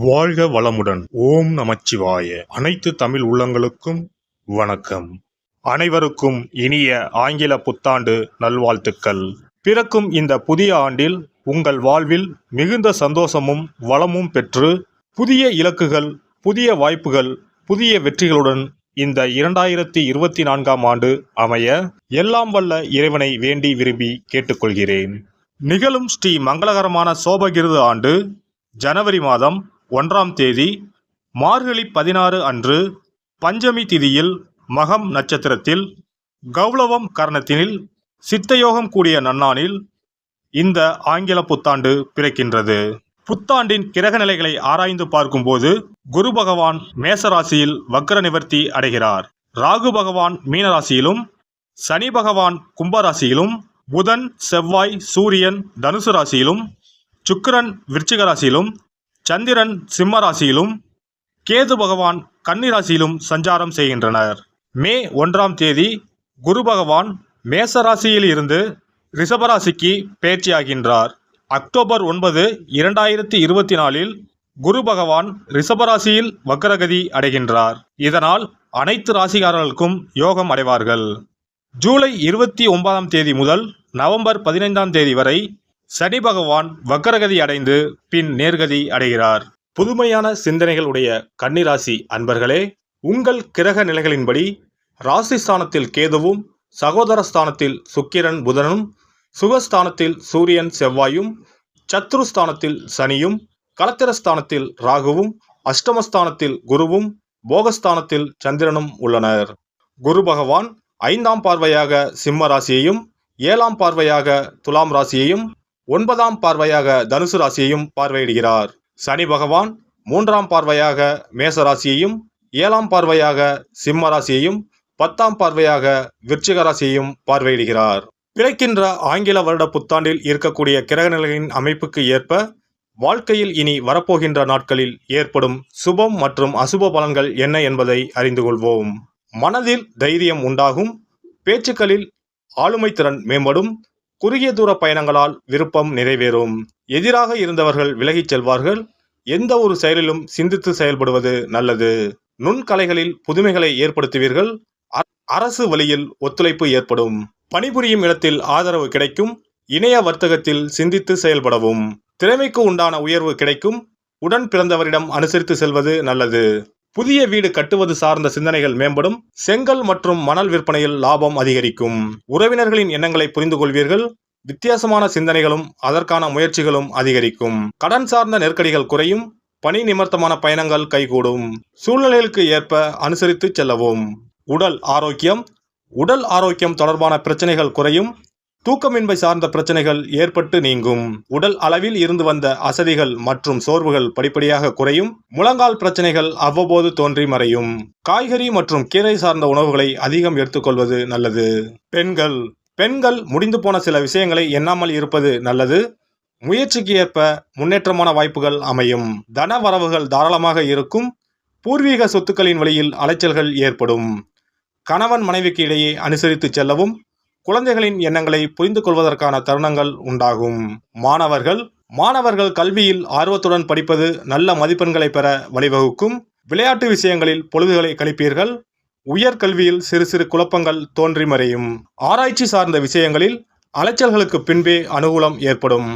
வாழ்க வளமுடன். ஓம் நமச்சிவாய. அனைத்து தமிழ் உள்ளங்களுக்கும் வணக்கம். அனைவருக்கும் இனிய ஆங்கில புத்தாண்டு நல்வாழ்த்துக்கள். பிறக்கும் இந்த புதிய ஆண்டில் உங்கள் வாழ்வில் மிகுந்த சந்தோஷமும் வளமும் பெற்று புதிய இலக்குகள் புதிய வாய்ப்புகள் புதிய வெற்றிகளுடன் இந்த இரண்டாயிரத்தி இருபத்தி நான்காம் ஆண்டு அமைய எல்லாம் வல்ல இறைவனை வேண்டி விரும்பி கேட்டுக்கொள்கிறேன். நிகழும் ஸ்ரீ மங்களகரமான சோபகிருது ஆண்டு ஜனவரி மாதம் ஒன்றாம் தேதி மார்கழி பதினாறு அன்று பஞ்சமி திதியில் மகம் நட்சத்திரத்தில் கௌளவம் கரணத்தினில் சித்தயோகம் கூடிய நன்னானில் இந்த ஆங்கில புத்தாண்டு பிறக்கின்றது. புத்தாண்டின் கிரக நிலைகளை ஆராய்ந்து பார்க்கும்போது குரு பகவான் மேசராசியில் வக்ர நிவர்த்தி அடைகிறார். ராகு பகவான் மீனராசியிலும் சனி பகவான் கும்பராசியிலும் புதன் செவ்வாய் சூரியன் தனுசு ராசியிலும் சுக்கிரன் விருச்சிக ராசியிலும் சந்திரன் சிம்ம ராசியிலும் கேது பகவான் கன்னிராசியிலும் சஞ்சாரம் செய்கின்றனர். மே ஒன்றாம் தேதி குரு பகவான் மேச ராசியில் இருந்து ரிஷபராசிக்கு பேச்சியாகின்றார். அக்டோபர் ஒன்பது இரண்டாயிரத்தி இருபத்தி நாலில் குரு பகவான் ரிஷபராசியில் வக்கரகதி அடைகின்றார். இதனால் அனைத்து ராசிகாரர்களுக்கும் யோகம் அடைவார்கள். ஜூலை இருபத்தி ஒன்பதாம் தேதி முதல் நவம்பர் பதினைந்தாம் தேதி வரை சனி பகவான் வக்கரகதி அடைந்து பின் நேர்கதி அடைகிறார். புதுமையான சிந்தனைகள் உடைய கன்னிராசி அன்பர்களே உங்கள் கிரக நிலைகளின்படி ராசிஸ்தானத்தில் கேதுவும் சகோதர ஸ்தானத்தில் சுக்கிரன் புதனும் சுகஸ்தானத்தில் சூரியன் செவ்வாயும் சத்ருஸ்தானத்தில் சனியும் கலத்திரஸ்தானத்தில் ராகுவும் அஷ்டமஸ்தானத்தில் குருவும் போகஸ்தானத்தில் சந்திரனும் உள்ளனர். குரு பகவான் ஐந்தாம் பார்வையாக சிம்ம ராசியையும் ஏழாம் பார்வையாக துலாம் ராசியையும் ஒன்பதாம் பார்வையாக தனுசு ராசியையும் பார்வையிடுகிறார். சனி பகவான் மூன்றாம் பார்வையாக மேச ராசியையும் ஏழாம் பார்வையாக சிம்ம ராசியையும் பத்தாம் பார்வையாக விருச்சிக ராசியையும் பார்வையிடுகிறார். பிழைக்கின்ற ஆங்கில வருட புத்தாண்டில் இருக்கக்கூடிய கிரகநிலையின் அமைப்புக்கு ஏற்ப வாழ்க்கையில் இனி வரப்போகின்ற நாட்களில் ஏற்படும் சுபம் மற்றும் அசுப பலன்கள் என்ன என்பதை அறிந்து கொள்வோம். மனதில் தைரியம் உண்டாகும் பேச்சுக்களில் ஆளுமை திறன் மேம்படும் குறுகிய தூர பயணங்களால் விருப்பம் நிறைவேறும். எதிராக இருந்தவர்கள் விலகிச் செல்வார்கள். எந்த ஒரு செயலிலும் சிந்தித்து செயல்படுவது நல்லது. நுண்கலைகளில் புதுமைகளை ஏற்படுத்துவீர்கள். அ- அரசு வழியில் ஒத்துழைப்பு ஏற்படும். பணிபுரியும் இடத்தில் ஆதரவு கிடைக்கும். இணைய வர்த்தகத்தில் சிந்தித்து செயல்படவும். திறமைக்கு உண்டான உயர்வு கிடைக்கும். உடன் பிறந்தவரிடம் அனுசரித்து செல்வது நல்லது. புதிய வீடு கட்டுவது சார்ந்த சிந்தனைகள் மேம்படும். செங்கல் மற்றும் மணல் விற்பனையில் லாபம் அதிகரிக்கும். உறவினர்களின் எண்ணங்களை புரிந்து கொள்வீர்கள் வித்தியாசமான சிந்தனைகளும் அதற்கான முயற்சிகளும் அதிகரிக்கும். கடன் சார்ந்த நெருக்கடிகள் குறையும். பணி நிமித்தமான பயணங்கள் கைகூடும். சூழ்நிலைகளுக்கு ஏற்ப அனுசரித்து செல்லவும். உடல் ஆரோக்கியம். உடல் ஆரோக்கியம் தொடர்பான பிரச்சனைகள் குறையும். தூக்கமின்மை சார்ந்த பிரச்சனைகள் ஏற்பட்டு நீங்கும். உடல் அளவில் இருந்து வந்த அசதிகள் மற்றும் சோர்வுகள் படிப்படியாக குறையும். முழங்கால் பிரச்சனைகள் அவ்வப்போது தோன்றி மறையும். காய்கறி மற்றும் கீரை சார்ந்த உணவுகளை அதிகம் எடுத்துக்கொள்வது நல்லது. பெண்கள். பெண்கள் முடிந்து போன சில விஷயங்களை எண்ணாமல் இருப்பது நல்லது. முயற்சிக்கு ஏற்ப முன்னேற்றமான வாய்ப்புகள் அமையும். தன வரவுகள் தாராளமாக இருக்கும். பூர்வீக சொத்துக்களின் வழியில் அலைச்சல்கள் ஏற்படும். கணவன் மனைவிக்கு இடையே அனுசரித்து செல்லவும். குழந்தைகளின் எண்ணங்களை புரிந்து கொள்வதற்கான தருணங்கள் உண்டாகும். மாணவர்கள் மாணவர்கள் கல்வியில் ஆர்வத்துடன் படிப்பது நல்ல மதிப்பெண்களை பெற வழிவகுக்கும். விளையாட்டு விஷயங்களில் பொழுதுகளை கழிப்பீர்கள். உயர்கல்வியில் சிறு சிறு குழப்பங்கள் தோன்றி மறையும். ஆராய்ச்சி சார்ந்த விஷயங்களில் அலைச்சல்களுக்கு பின்பே அனுகூலம் ஏற்படும்.